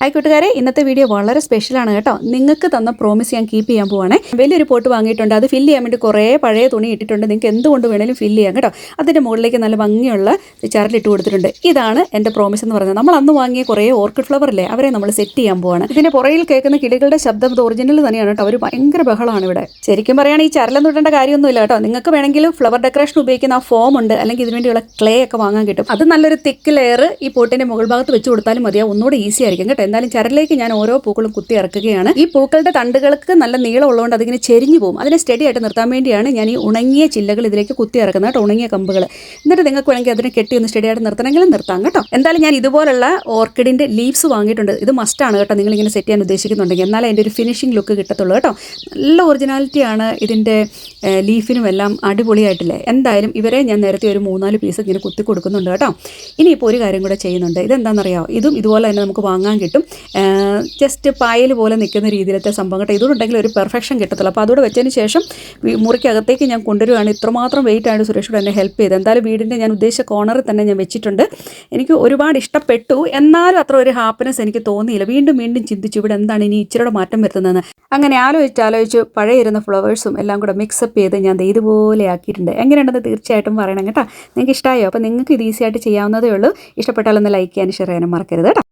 Hi കൂട്ടുകാരെ ഇന്നത്തെ video വളരെ സ്പെഷ്യലാണ് കേട്ടോ. നിങ്ങൾക്ക് തന്ന പ്രോമിസ് ഞാൻ കീപ്പ് ചെയ്യാൻ പോവാണേ. വലിയൊരു പോട്ട് വാങ്ങിയിട്ടുണ്ട്. അത് ഫില്ല് ചെയ്യാൻ വേണ്ടി കുറേ പഴയ തുണി ഇട്ടിട്ടുണ്ട്. നിങ്ങൾക്ക് എന്തുകൊണ്ട് വേണേലും ഫില്ല് ചെയ്യാം കേട്ടോ. അതിന്റെ മുകളിലേക്ക് നല്ല ഭംഗിയുള്ള ചരലിട്ട് കൊടുത്തിട്ടുണ്ട്. ഇതാണ് എന്റെ പ്രോമിസ് എന്ന് പറയുന്നത് നമ്മൾ അന്ന് വാങ്ങിയ കുറേ ഓർക്കിഡ് ഫ്ലവർ അല്ലേ അവരെ നമ്മൾ സെറ്റ് ചെയ്യാൻ പോവാണ്. ഇതിന്റെ പുറയിൽ കേൾക്കുന്ന കിളികളുടെ ശബ്ദം ഇത് ഒറിജിനൽ തന്നെയാണ് കേട്ടോ. അവർ ഭയങ്കര ബഹളമാണ് ഇവിടെ. ശരിക്കും പറയുകയാണെങ്കിൽ ഈ ചരലെന്ന് ഇടേണ്ട കാര്യമൊന്നുമില്ല കേട്ടോ. നിങ്ങൾക്ക് വേണമെങ്കിൽ ഫ്ലവർ ഡെക്കറേഷൻ ഉപയോഗിക്കുന്ന ആ ഫോം ഉണ്ട്. അല്ലെങ്കിൽ ഇതിനുവേണ്ടിയുള്ള ക്ലേ ഒക്കെ വാങ്ങാൻ കിട്ടും. അത് നല്ലൊരു തിക്ക് ലെയർ ഈ പോട്ടിന്റെ മുകൾ ഭാഗത്ത് വെച്ച് കൊടുത്താലും മതിയാവും ഒന്നുകൂടെ ഈസി ആയിരിക്കും കേട്ടോ. എന്തായാലും ചരലിലേക്ക് ഞാൻ ഓരോ പൂക്കളും കുത്തി ഇറക്കുകയാണ്. ഈ പൂക്കളുടെ തണ്ടുകൾക്ക് നല്ല നീളം ഉള്ളതുകൊണ്ട് അതിങ്ങനെ ചെരിഞ്ഞു പോകും. അതിനെ സ്റ്റഡി ആയിട്ട് നിർത്താൻ വേണ്ടിയാണ് ഞാൻ ഈ ഉണങ്ങിയ ചില്ലകൾ ഇതിലേക്ക് കുത്തി ഇറക്കുന്നത് കേട്ടോ ഉണങ്ങിയ കമ്പുകൾ. എന്നിട്ട് നിങ്ങൾക്ക് വേണമെങ്കിൽ അതിനെ കെട്ടി ഒന്ന് സ്റ്റഡി ആയിട്ട് നിർത്തണമെങ്കിൽ നിർത്താം കേട്ടോ. എന്തായാലും ഞാൻ ഇതുപോലുള്ള ഓർക്കിഡിന്റെ ലീവ്സ് വാങ്ങിയിട്ടുണ്ട്. ഇത് മസ്റ്റ് ആണ് കേട്ടോ നിങ്ങൾ ഇങ്ങനെ സെറ്റ് ചെയ്യാൻ ഉദ്ദേശിക്കുന്നുണ്ടെങ്കിൽ. എന്നാലേ അതിന്റെ ഒരു ഫിനിഷിംഗ് ലുക്ക് കിട്ടത്തുള്ളൂ കേട്ടോ. നല്ല ഒറിജിനാലിറ്റിയാണ് ഇതിന്റെ ലീഫിനും എല്ലാം അടിപൊളിയായിട്ടില്ലേ? എന്തായാലും ഇവരെ ഞാൻ നേരത്തെ ഒരു മൂന്നാൽ പീസ് ഇങ്ങനെ കുത്തി കൊടുക്കുന്നുണ്ട് കേട്ടോ. ഇനിയിപ്പോൾ ഒരു കാര്യം കൂടെ ചെയ്യുന്നുണ്ട്. ഇതെന്താണെന്നറിയാമോ ഇതും ഇതുപോലെ തന്നെ നമുക്ക് വാങ്ങാൻ കിട്ടും. ജസ്റ്റ് പായൽ പോലെ നിൽക്കുന്ന രീതിയിലത്തെ സംഭവം കേട്ടോ. ഇതുകൊണ്ടെങ്കിൽ ഒരു പെർഫെക്ഷൻ കിട്ടത്തുള്ളൂ. അപ്പോൾ അതോടെ വെച്ചതിന് ശേഷം മുറിക്കകത്തേക്ക് ഞാൻ കൊണ്ടുവരുവാണ്. ഇത്രമാത്രം വെയിറ്റ് ആണ് സുരേഷോട് എന്നെ ഹെൽപ്പ് ചെയ്ത് എന്തായാലും വീടിന്റെ ഞാൻ ഉദ്ദേശിച്ച കോണറിൽ തന്നെ ഞാൻ വെച്ചിട്ടുണ്ട്. എനിക്ക് ഒരുപാട് ഇഷ്ടപ്പെട്ടു. എന്നാലും അത്ര ഒരു ഹാപ്പിനെസ് എനിക്ക് തോന്നിയില്ല. വീണ്ടും വീണ്ടും ചിന്തിച്ചു ഇവിടെ എന്താണ് ഇനി ഇച്ചിരിയുടെ മാറ്റം വരുത്തുന്നതെന്ന്. അങ്ങനെ ആലോചിച്ച് ആലോചിച്ച് പഴയ ഇരുന്ന ഫ്ലവേഴ്സും എല്ലാം കൂടെ മിക്സപ്പ് ചെയ്ത് ഞാൻ ഇതുപോലെ ആക്കിയിട്ടുണ്ട്. എങ്ങനെയുണ്ടെന്ന് തീർച്ചയായിട്ടും പറയണം കേട്ടോ. നിങ്ങൾക്ക് ഇഷ്ടമായോ അപ്പോൾ നിങ്ങൾക്ക് ഇത് ഈസി ആയിട്ട് ചെയ്യാവുന്നതേ ഉള്ളൂ. ഇഷ്ടപ്പെട്ടാലൊന്ന് ലൈക്ക് ചെയ്യാനും ഷെയർ ചെയ്യാനും മറക്കരുത് കേട്ടോ.